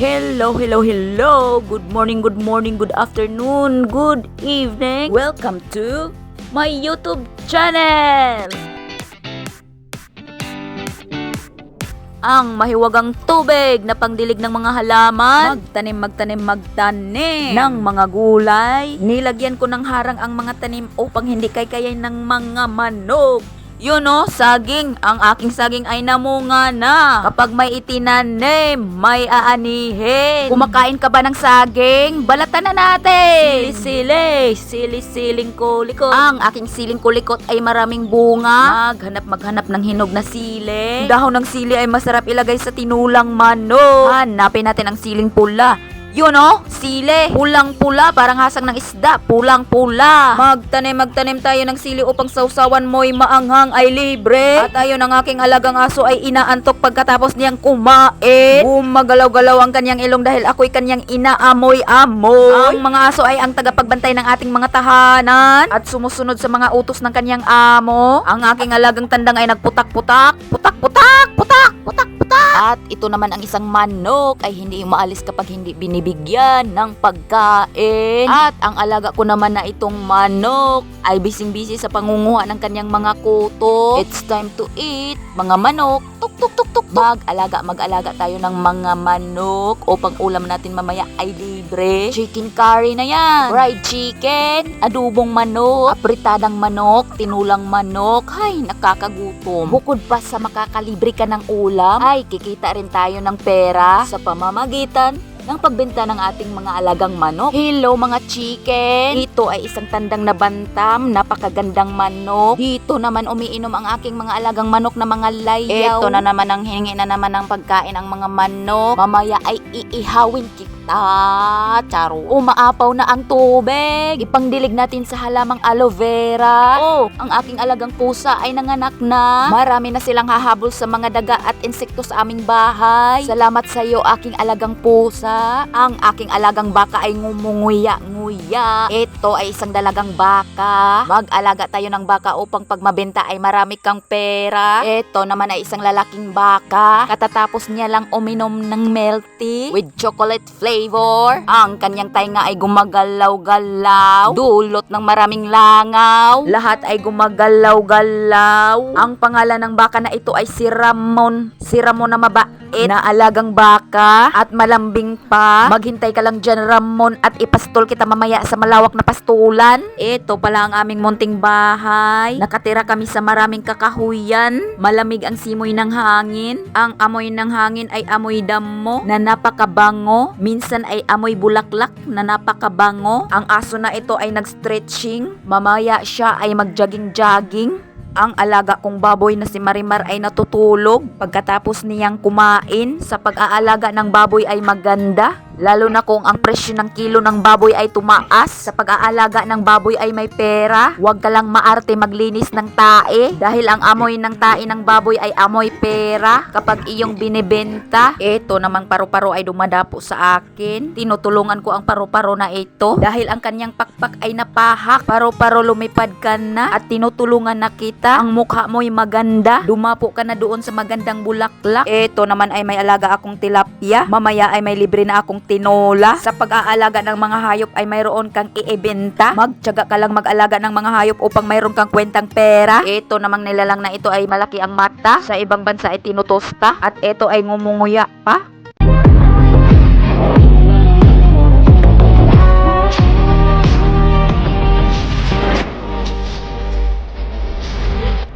Hello, hello, hello. Good morning, good morning, good afternoon, good evening. Welcome to my YouTube channel. Ang mahiwagang tubig na pangdilig ng mga halaman. Magtanim, magtanim, magtanim ng mga gulay. Nilagyan ko ng harang ang mga tanim upang hindi kaykayin ng mga manok. Yun o, saging. Ang aking saging ay namunga na. Kapag may itinanim, may aanihin. Kumakain ka ba ng saging? Balatan na natin. Sili-sili, sili-siling kulikot. Ang aking siling kulikot ay maraming bunga. Maghanap, maghanap ng hinog na sili. Dahon ng sili ay masarap ilagay sa tinulang manok. Hanapin natin ang siling pula. Yun o, sili. Pulang-pula, parang hasang ng isda. Pulang-pula. Magtanim, magtanim tayo ng sili upang sausawan mo'y maanghang ay libre. At ayon ang aking alagang aso ay inaantok pagkatapos niyang kumain. Gumagalaw-galaw ang kanyang ilong dahil ako'y kanyang inaamoy-amoy. Ang mga aso ay ang tagapagbantay ng ating mga tahanan at sumusunod sa mga utos ng kanyang amo. Ang aking alagang tandang ay nagputak-putak. Putak-putak! Putak! Putak! Putak! At ito naman ang isang manok ay hindi umaalis kapag hindi binibigyan ng pagkain. At ang alaga ko naman na itong manok ay bising-bisi sa pangunguha ng kanyang mga kuto. It's time to eat. Mga manok, tuk tuk tuk tuk. Mag-alaga, mag-alaga tayo ng mga manok upang ulam natin mamaya ay libre. Chicken curry na yan. Fried chicken, adubong manok, apritadang manok, tinulang manok. Ay, nakakagutom. Bukod pa sa makakalibre ka ng ulam, ay kikita rin tayo ng pera sa pamamagitan ng pagbenta ng ating mga alagang manok. Hello mga chicken! Ito ay isang tandang na bantam, napakagandang manok. Dito naman umiinom ang aking mga alagang manok na mga layaw. Ito na naman ang hingi na naman ng pagkain ang mga manok. Mamaya ay iihawin kita. Charo. Umaapaw na ang tubig. Ipangdilig natin sa halamang aloe vera. Oh, ang aking alagang pusa ay nanganak na. Marami na silang hahabol sa mga daga at insekto sa aming bahay. Salamat sa iyo aking alagang pusa. Ang aking alagang baka ay ngumunguya-nguya. Ito ay isang dalagang baka. Mag-alaga tayo ng baka upang pag mabenta ay marami kang pera. Ito naman ay isang lalaking baka. Katatapos niya lang uminom ng tea with chocolate flavor. Ang kanyang tainga ay gumagalaw-galaw. Dulot ng maraming langaw. Lahat ay gumagalaw-galaw. Ang pangalan ng baka na ito ay si Ramon. Si Ramon na mabait na alagang baka at malambing pa. Maghintay ka lang dyan Ramon at ipastol kita mamaya sa malawak na pastulan. Ito pala ang aming munting bahay. Nakatira kami sa maraming kakahuyan. Malamig ang simoy ng hangin. Ang amoy ng hangin ay amoy damo na napakabango. Minsan ay amoy bulaklak na napakabango. Ang aso na ito ay nag-stretching. Mamaya siya ay mag-jogging-jogging. Ang alaga kong baboy na si Marimar ay natutulog pagkatapos niyang kumain. Sa pag-aalaga ng baboy ay maganda. Lalo na kung ang presyo ng kilo ng baboy ay tumaas. Sa pag-aalaga ng baboy ay may pera. Huwag ka lang maarte maglinis ng tae. Dahil ang amoy ng tae ng baboy ay amoy pera. Kapag iyong binibenta, eto namang paru-paro ay dumadapo sa akin. Tinutulungan ko ang paru-paro na ito. Dahil ang kanyang pakpak ay napahak. Paru-paro lumipad ka na at tinutulungan na kita. Ang mukha mo'y maganda. Dumapo ka na doon sa magandang bulaklak. Eto naman ay may alaga akong tilapia. Mamaya ay may libre na akong tinola. Sa pag-aalaga ng mga hayop ay mayroon kang iibenta. Magtyaga ka lang mag-alaga ng mga hayop upang mayroon kang kwentang pera. Ito namang nilalang na ito ay malaki ang mata. Sa ibang bansa ay tinutosta. At ito ay ngumunguya pa.